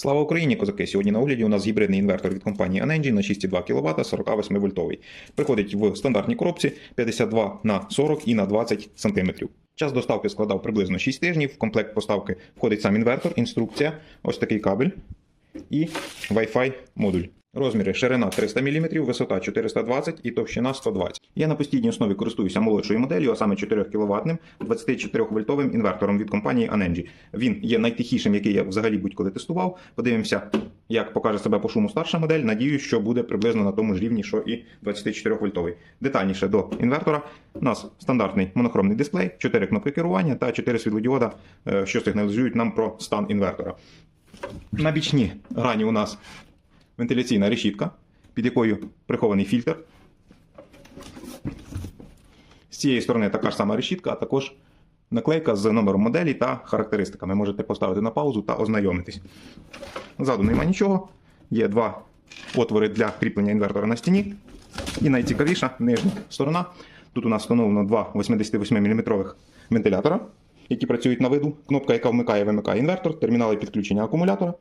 Слава Україні, козаки! Сьогодні на огляді у нас гібридний інвертор від компанії Anenji на 6,2 кВт 48 вольтовий. Приходить в стандартній коробці 52 на 40 і на 20 см. Час доставки складав приблизно 6 тижнів. В комплект поставки входить сам інвертор, інструкція, ось такий кабель і Wi-Fi модуль. Розміри ширина 300 мм, висота 420 і товщина 120. Я на постійній основі користуюся молодшою моделлю, а саме 4 кВт 24 вольтовим інвертором від компанії Anenji. Він є найтихішим, який я взагалі будь-коли тестував. Подивимося, як покаже себе по шуму старша модель. Надіюсь, що буде приблизно на тому ж рівні, що і 24 вольтовий. Детальніше до інвертора. У нас стандартний монохромний дисплей, 4 кнопки керування та 4 світлодіода, е, що сигналізують нам про стан інвертора. На бічні грані у нас вентиляційна решітка, під якою прихований фільтр. З цієї сторони така ж сама решітка, а також наклейка з номером моделі та характеристиками. Можете поставити на паузу та ознайомитись. Ззаду немає нічого. Є два отвори для кріплення інвертора на стіні. І найцікавіша нижня сторона. Тут у нас встановлено два 88 мм вентилятора, які працюють на виду. Кнопка, яка вмикає вимикає інвертор, термінали підключення акумулятора,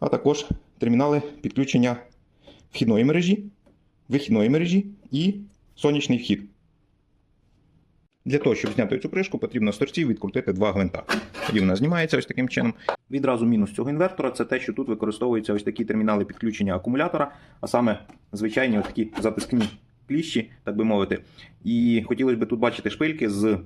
а також термінали підключення вхідної мережі, вихідної мережі і сонячний вхід. Для того, щоб зняти цю кришку, потрібно з торців відкрутити два гвинта. Тоді вона знімається ось таким чином. Відразу мінус цього інвертора це те, що тут використовуються ось такі термінали підключення акумулятора, а саме звичайні ось такі затискні кліщі, так би мовити. І хотілося б тут бачити шпильки з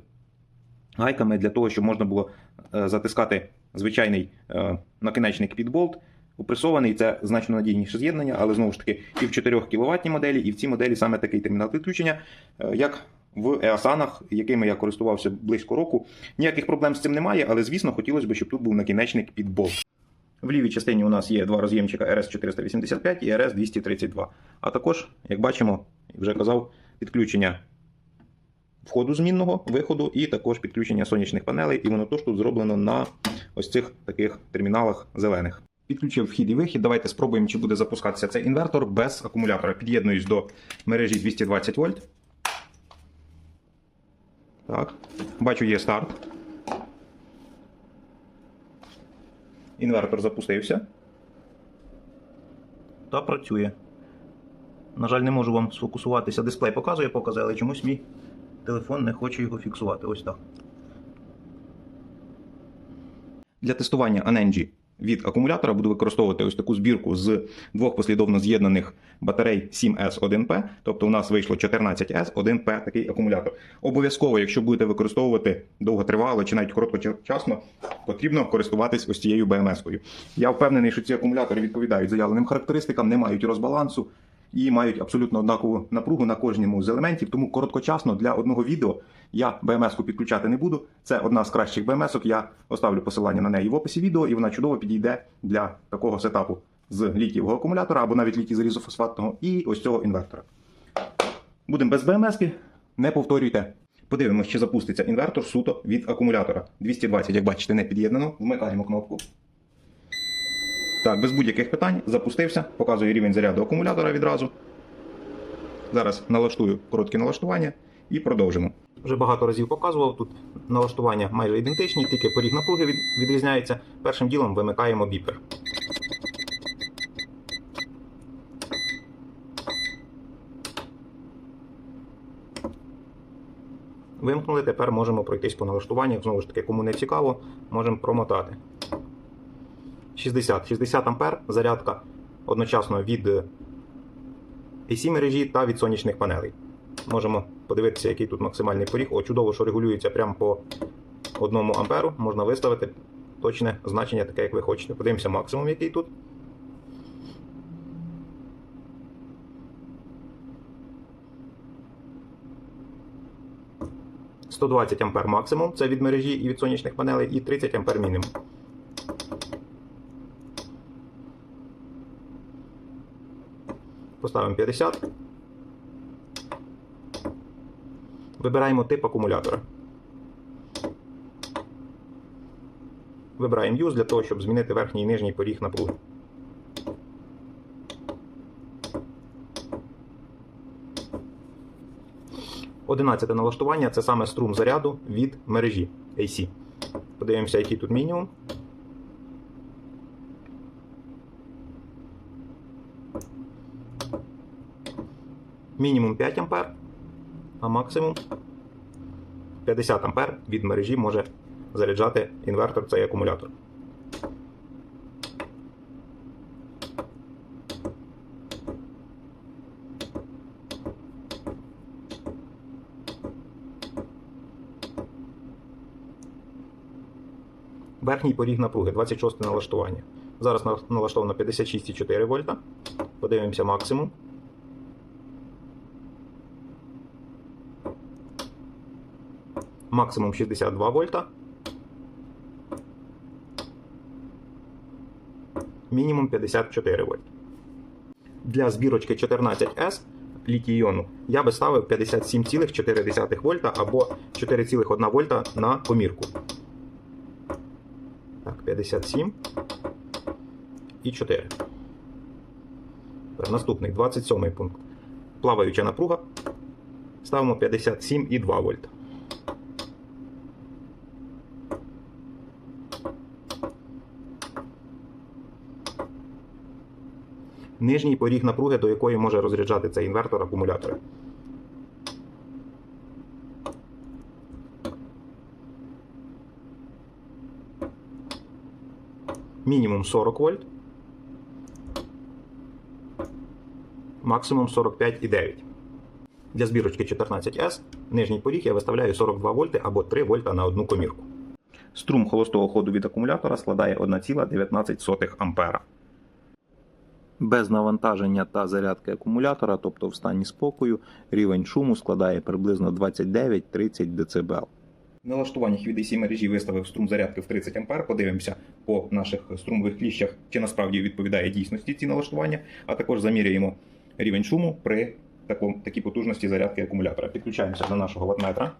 гайками для того, щоб можна було е, затискати звичайний е, накінечник під болт. Упресований це значно надійніше з'єднання, але знову ж таки і в 4 кВт моделі, і в цій моделі саме такий термінал підключення, е, як в Еасанах, якими я користувався близько року. Ніяких проблем з цим немає, але звісно, хотілося б, щоб тут був накінечник під болт. В лівій частині у нас є два роз'ємчика RS485 і RS232. А також, як бачимо, вже казав, підключення входу змінного виходу, і також підключення сонячних панелей, і воно теж тут зроблено на ось цих таких терміналах зелених. Підключив вхід і вихід. Давайте спробуємо, чи буде запускатися цей інвертор без акумулятора. Під'єднуюсь до мережі 220 вольт. Так. Бачу, є старт. Інвертор запустився. Та працює. На жаль, не можу вам сфокусуватися. Дисплей показує покази, але чомусь мій телефон не хоче його фіксувати. Ось так. Для тестування Anenji від акумулятора буду використовувати ось таку збірку з двох послідовно з'єднаних батарей 7S1P. Тобто у нас вийшло 14S1P такий акумулятор. Обов'язково, якщо будете використовувати довготривало чи навіть короткочасно, потрібно користуватись ось цією BMS-кою. Я впевнений, що ці акумулятори відповідають заявленим характеристикам, не мають розбалансу і мають абсолютно однакову напругу на кожному з елементів. Тому короткочасно для одного відео я BMS-ку підключати не буду. Це одна з кращих BMS-ок. Я оставлю посилання на неї в описі відео, і вона чудово підійде для такого сетапу з літієвого акумулятора або навіть літій залізофосфатного і ось цього інвертора. Будемо без BMS-ки, не повторюйте. Подивимось, чи запуститься інвертор суто від акумулятора. 220, як бачите, не під'єднано. Вмикаємо кнопку. Так, без будь-яких питань запустився, показує рівень заряду акумулятора відразу. Зараз налаштую коротке налаштування і продовжимо. Вже багато разів показував тут налаштування майже ідентичні, тільки поріг напруги від- відрізняється. Першим ділом вимикаємо біпер. Вимкнули, тепер можемо пройтись по налаштуваннях. Знову ж таки, кому не цікаво, можемо промотати. 60 60 ампер зарядка одночасно від AC мережі та від сонячних панелей. Можемо подивитися, який тут максимальний поріг. О, чудово, що регулюється прямо по 1 амперу. Можна виставити точне значення, таке, як ви хочете. Подивимося максимум, який тут. «120 ампер максимум, це від мережі і від сонячних панелей, і 30 ампер мінімум. Поставимо 50. Вибираємо тип акумулятора. Вибираємо Use для того, щоб змінити верхній і нижній поріг напруги. Одинадцяте налаштування це саме струм заряду від мережі AC. Подивимося, який тут мінімум. Мінімум 5 А, а максимум 50 А від мережі може заряджати інвертор цей акумулятор. Верхній поріг напруги 26 налаштування. Зараз налаштовано 56,4 вольта. Подивимося максимум. Максимум 62 вольта. Мінімум 54 вольт. Для збірочки 14S літій-іону я би ставив 57,4 вольта або 4,1 вольта на комірку. Так, 57 і 4. Наступний 27 пункт. Плаваюча напруга. Ставимо 57,2 вольта. Нижній поріг напруги, до якої може розряджати цей інвертор акумулятори. Мінімум 40 вольт. Максимум 45,9. Для збірочки 14S нижній поріг я виставляю 42 вольти або 3 вольта на одну комірку. Струм холостого ходу від акумулятора складає 1,19 ампера. Без навантаження та зарядки акумулятора, тобто в стані спокою, рівень шуму складає приблизно 29-30 дБ. В налаштуваннях мережі виставив струм зарядки в 30 А. Подивимося по наших струмових кліщах, чи насправді відповідає дійсності ці налаштування, а також заміряємо рівень шуму при такій потужності зарядки акумулятора. Підключаємося до нашого ватметра.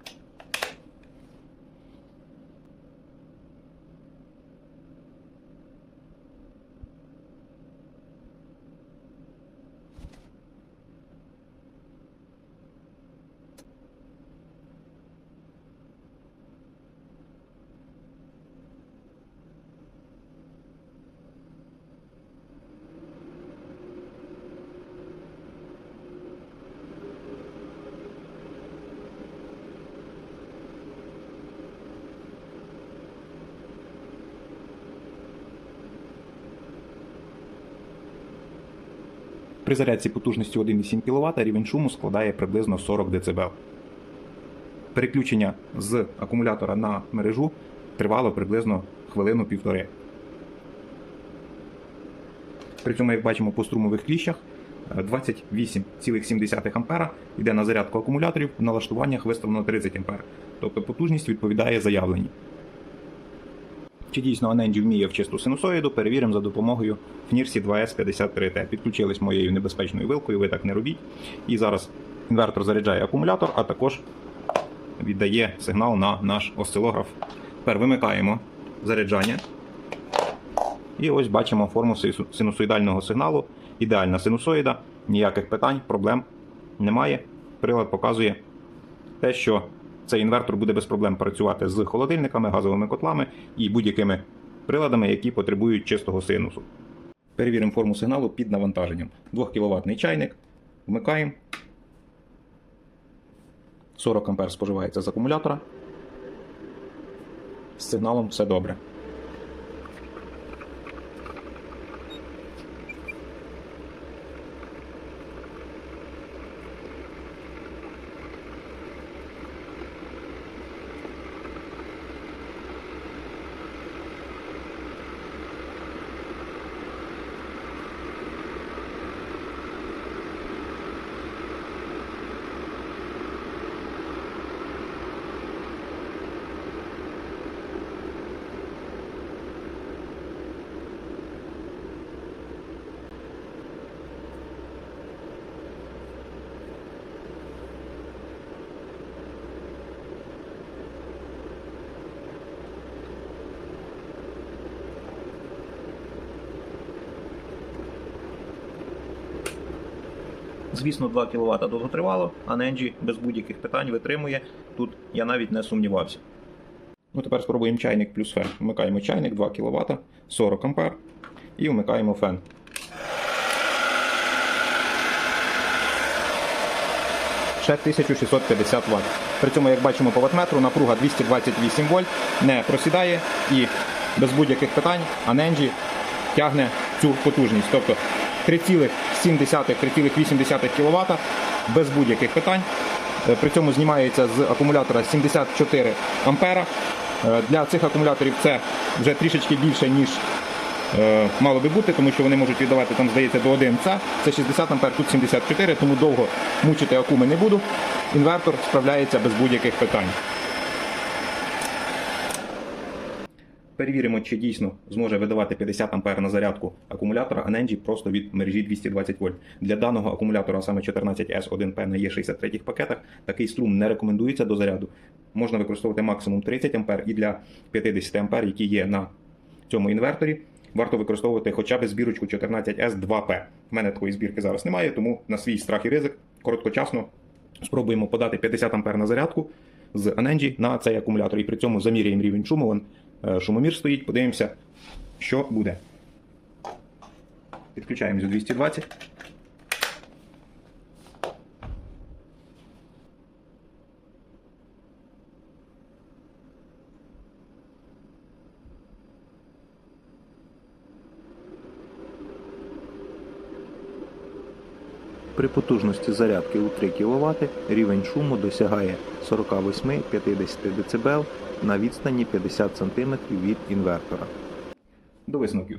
При зарядці потужністю 1,7 кВт рівень шуму складає приблизно 40 дБ. Переключення з акумулятора на мережу тривало приблизно хвилину-півтори. При цьому, як бачимо по струмових кліщах, е, 28,7 А йде на зарядку акумуляторів, в налаштуваннях виставлено 30 А. Тобто потужність відповідає заявленій. Чи дійсно Anenji вміє в чисту синусоїду, перевіримо за допомогою FNIRSI 2S53T. Підключились моєю небезпечною вилкою, ви так не робіть. І зараз інвертор заряджає акумулятор, а також віддає сигнал на наш осцилограф. Тепер вимикаємо заряджання. І ось бачимо форму синусоїдального сигналу. Ідеальна синусоїда, ніяких питань, проблем немає. Прилад показує те, що цей інвертор буде без проблем працювати з холодильниками, газовими котлами і будь-якими приладами, які потребують чистого синусу. Перевіримо форму сигналу під навантаженням. 2 кВт чайник. Вмикаємо. 40 А споживається з акумулятора. З сигналом все добре. Звісно, 2 кВт довготривало, а Ненджі без будь-яких питань витримує. Тут я навіть не сумнівався. Ну, тепер спробуємо чайник плюс фен. Вмикаємо чайник 2 кВт, 40 А і вмикаємо фен. ще 1650 Вт. При цьому, як бачимо по ваттметру, напруга 228 вольт не просідає і без будь-яких питань Аненджі тягне цю потужність. Тобто 3,7-3,8 кВт без будь-яких питань. Е, При цьому знімається з акумулятора 74 ампера. Е, Для цих акумуляторів це вже трішечки більше, ніж е, мало би бути, тому що вони можуть віддавати там, здається, до 1 Це Це 60 ампер, тут 74, тому довго мучити акуми не буду. Інвертор справляється без будь-яких питань. Перевіримо, чи дійсно зможе видавати 50 ампер на зарядку акумулятора Anenji просто від мережі 220 вольт. Для даного акумулятора, а саме 14S1P на E63 пакетах, такий струм не рекомендується до заряду. Можна використовувати максимум 30 ампер і для 50 ампер, які є на цьому інверторі, варто використовувати хоча б збірочку 14S2P. У мене такої збірки зараз немає, тому на свій страх і ризик короткочасно спробуємо подати 50 ампер на зарядку з Anenji на цей акумулятор. І при цьому заміряємо рівень шуму. Е, шумомір стоїть, подивимося, що буде. Підключаємось у 220. При потужності зарядки у 3 кВт рівень шуму досягає 48-50 дБ на відстані 50 см від інвертора. До висновків.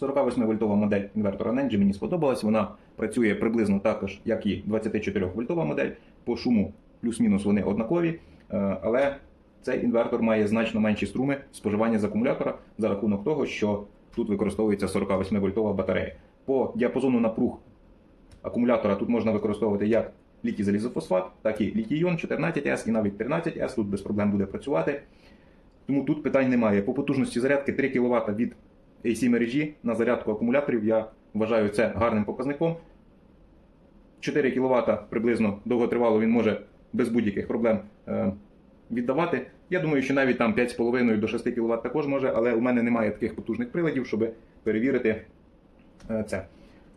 48 вольтова модель інвертора Nenji мені сподобалась. Вона працює приблизно також, як і 24 вольтова модель. По шуму плюс-мінус вони однакові, Е, але цей інвертор має значно менші струми споживання з акумулятора за рахунок того, що тут використовується 48 вольтова батарея. По діапазону напруг акумулятора тут можна використовувати як літій залізофосфат, так і літій-іон 14С і навіть 13С тут без проблем буде працювати. Тому тут питань немає. По потужності зарядки 3 кВт від AC мережі на зарядку акумуляторів я вважаю це гарним показником. 4 кВт приблизно довготривало він може без будь-яких проблем е, віддавати. Я думаю, що навіть там 5,5 до 6 кВт також може, але у мене немає таких потужних приладів, щоб перевірити е, це.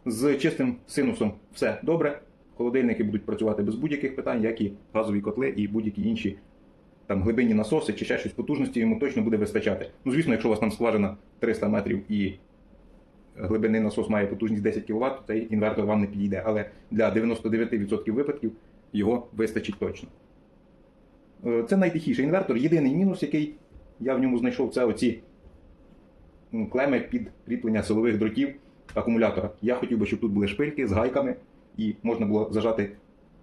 З чистим синусом все добре. Холодильники будуть працювати без будь-яких питань, як і газові котли і будь-які інші там глибинні насоси чи ще щось потужності йому точно буде вистачати. Ну, звісно, якщо у вас там скважина 300 метрів і глибинний насос має потужність 10 кВт, то цей інвертор вам не підійде. Але для 99% випадків його вистачить точно. Е, Це найтихіший інвертор. Єдиний мінус, який я в ньому знайшов, це оці клеми під кріплення силових дротів акумулятора. Я хотів би, щоб тут були шпильки з гайками і можна було зажати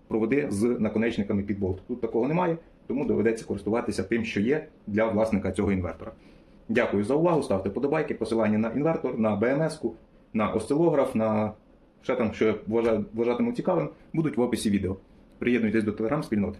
проводи з наконечниками під болт. Тут такого немає, тому доведеться користуватися тим, що є для власника цього інвертора. Дякую за увагу. Ставте подобайки, посилання на інвертор, на БМС-ку, на осцилограф, на ще там, що я вважатиму цікавим, будуть в описі відео. Приєднуйтесь до телеграм-спільноти.